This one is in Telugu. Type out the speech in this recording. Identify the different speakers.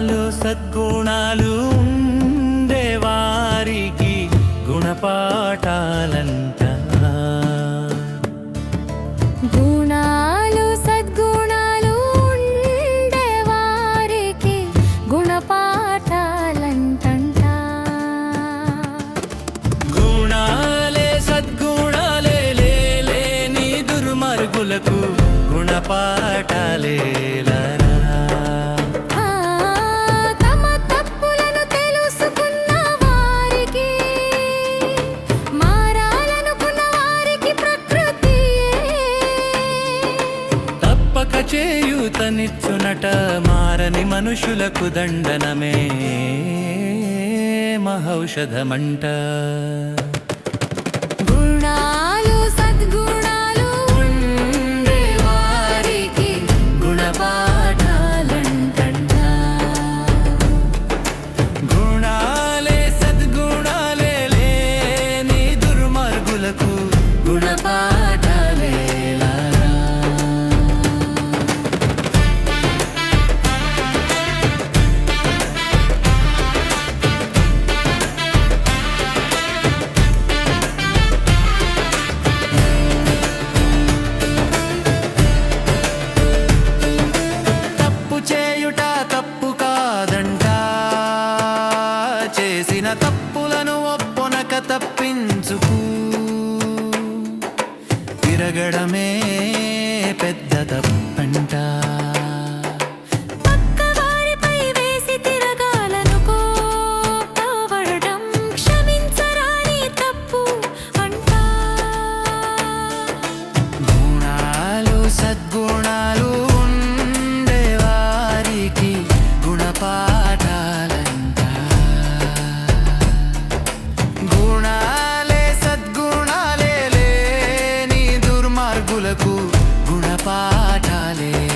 Speaker 1: సద్గుణాలు ఉండే వారికి గుణపాఠాలంట
Speaker 2: గుణాలు సద్గుణాలు ఉండే వారికి గుణపాఠాలంటంట
Speaker 1: గుణాలే సద్గుణాలే లేని దుర్మార్గులకు గుణపాఠాలేలరా చేయూతనిచ్చునట మారని మనుషులకు దండనమే మహౌషధమంట. చేయుట తప్పు కాదంట. చేసిన తప్పులను ఒప్పునక తప్పించుకు. తిరగడమే పెద్ద
Speaker 2: తప్పు.
Speaker 1: త్యాగులకు గుణపాఠాలే.